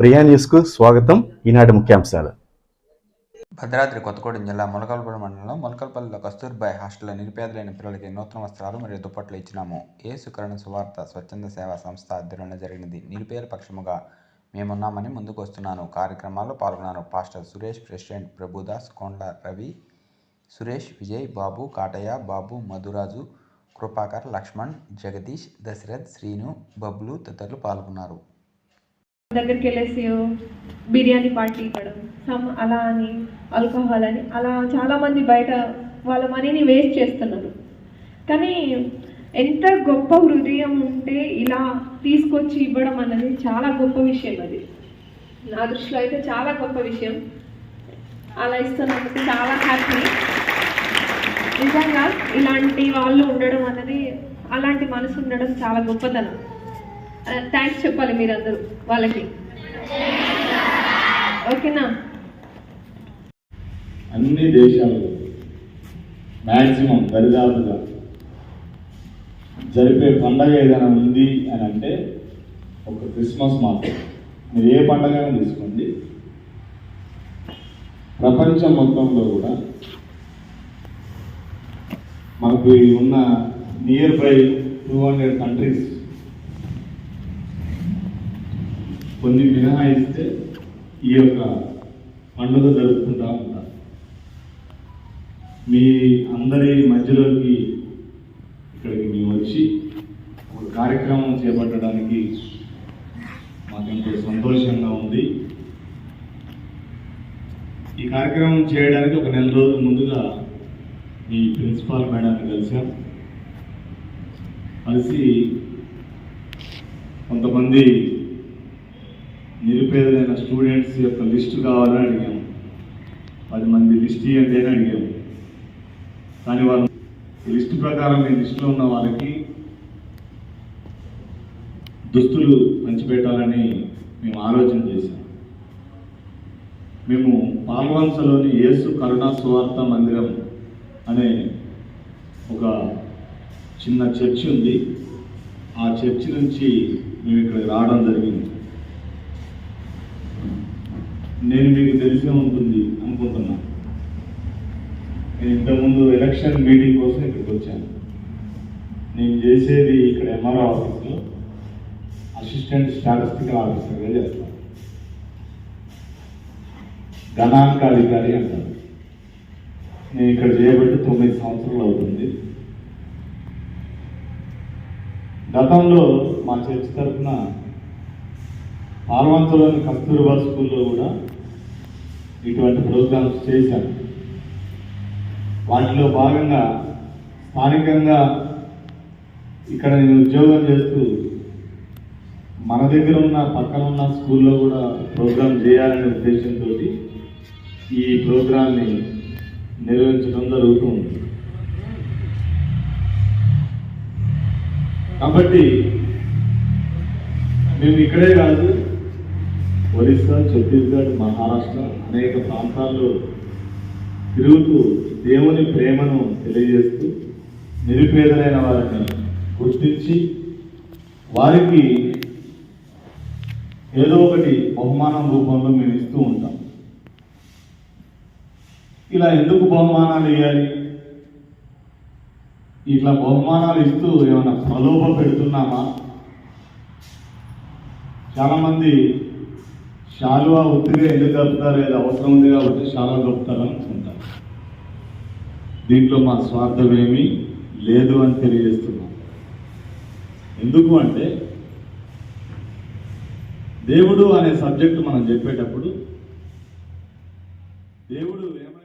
ప్రియా న్యూస్కు స్వాగతం. ఈనాటి ముఖ్యాంశాలు. భద్రాద్రి కొత్తగూడెం జిల్లా మొలకల్పల్లి మండలంలో మొలకల్పల్లిలో కస్తూర్బాయ్ హాస్టల్లో నిరుపేదలైన పిల్లలకి నూతన వస్త్రాలు మరియు దుప్పట్లు ఇచ్చినాము. ఏ కరుణ సువార్త స్వచ్ఛంద సేవా సంస్థ ఆధ్వర్యంలో జరిగినది. నిరుపేద పక్షముగా మేమున్నామని ముందుకు వస్తున్నాను. కార్యక్రమాల్లో పాల్గొన్నారు పాస్టర్ సురేష్ ప్రెసిడెంట్ ప్రభుదాస్ కొండ రవి సురేష్ విజయ్ బాబు కాటయ్య బాబు మధురాజు కృపాకర్ లక్ష్మణ్ జగదీష్ దశరథ్ శ్రీను బబ్లు తదితరులు పాల్గొన్నారు. దగ్గరికి వెళ్ళేసి బిర్యానీ పార్టీ ఇవ్వడం సమ్ అలా అని ఆల్కహాల్ అని అలా చాలామంది బయట వాళ్ళ మనీని వేస్ట్ చేస్తున్నారు. కానీ ఎంత గొప్ప హృదయం ఉంటే ఇలా తీసుకొచ్చి ఇవ్వడం అన్నది చాలా గొప్ప విషయం అది. నా దృష్టిలో అయితే చాలా గొప్ప విషయం. అలా ఇస్తున్నందుకు చాలా హ్యాపీ. నిజంగా ఇలాంటి వాళ్ళు ఉండడం అన్నది అలాంటి మనసు ఉండడం చాలా గొప్పతనం. థ్యాంక్స్ చెప్పాలి మీరందరూ వాళ్ళకి. ఓకేనా? అన్ని దేశాలు మ్యాక్సిమం దరిదాపుగా జరిపే పండగ ఏదైనా ఉంది అని అంటే ఒక క్రిస్మస్ మాత్రం మీరు ఏ పండగ తీసుకోండి. ప్రపంచం మొత్తంలో కూడా మనకు ఉన్న near by two hundred countries కొన్ని మినహాయిస్తే ఈ యొక్క పండుగ జరుపుకుంటా ఉంటారు. మీ అందరి మధ్యలోకి ఇక్కడికి మేము వచ్చి ఒక కార్యక్రమం చేపట్టడానికి మాకెంతో సంతోషంగా ఉంది. ఈ కార్యక్రమం చేయడానికి ఒక నెల రోజుల ముందుగా మీ ప్రిన్సిపాల్ మేడాన్ని కలిసాం కలిసి కొంతమంది నిరుపేదలైన స్టూడెంట్స్ యొక్క లిస్టు కావాలని అడిగాము. పది మంది లిస్ట్ ఇవ్వండి అని అడిగాము. కానీ వాళ్ళు లిస్ట్ లిస్టు ప్రకారం మీ లిస్టులో ఉన్న వాళ్ళకి దుస్తులు పంచిపెట్టాలని మేము ఆలోచన చేశాం. మేము పాల్వంచలోని యేసు కరుణా స్వార్థ మందిరం అనే ఒక చిన్న చర్చి ఉంది. ఆ చర్చి నుంచి మేము ఇక్కడికి రావడం జరిగింది. నేను మీకు తెలిసే ఉంటుంది అనుకుంటున్నా. నేను ఇంతకుముందు ఎలక్షన్ మీటింగ్ కోసం ఇక్కడికి వచ్చాను. నేను చేసేది ఇక్కడ ఎంఆర్ఓ ఆఫీస్లో అసిస్టెంట్ స్టాటిస్టికల్ ఆఫీసర్గా చేస్తాను. గణాంక అధికారి అంటారు. నేను ఇక్కడ చేయబట్టి తొమ్మిది సంవత్సరాలు అవుతుంది. గతంలో మా చర్చ్ తరఫున పాల్వంచలోని కస్తూర్బా స్కూల్లో కూడా ఇటువంటి ప్రోగ్రామ్స్ చేశాను. వాటిలో భాగంగా స్థానికంగా ఇక్కడ నేను ఉద్యోగం చేస్తూ మన దగ్గర ఉన్న పక్కన ఉన్న స్కూల్లో కూడా ప్రోగ్రామ్ చేయాలనే ఉద్దేశంతో ఈ ప్రోగ్రామ్ని నిర్వహించడం జరుగుతుంది. కాబట్టి మేము ఇక్కడే కాదు ఒరిస్సా ఛత్తీస్గఢ్ మహారాష్ట్ర అనేక ప్రాంతాల్లో తిరుగుతూ దేవుని ప్రేమను తెలియజేస్తూ నిరుపేదలైన వారిని గుర్తించి వారికి ఏదో ఒకటి బహుమానం రూపంలో మేము ఇస్తూ ఉంటాం. ఇలా ఎందుకు బహుమానాలు ఇవ్వాలి ఇట్లా బహుమానాలు ఇస్తూ ఏమైనా ప్రలోభ పెడుతున్నామా? చాలామంది శాలువా ఒత్తిగా ఎందుకు కలుపుతారు ఏదో అవసరం ఉంది కాబట్టి శాలువా కలుపుతారు అనుకుంటారు దీంట్లో మా స్వార్థం ఏమీ లేదు అని తెలియజేస్తున్నాం ఎందుకు అంటే దేవుడు అనే సబ్జెక్టు మనం చెప్పేటప్పుడు దేవుడు ఏమైనా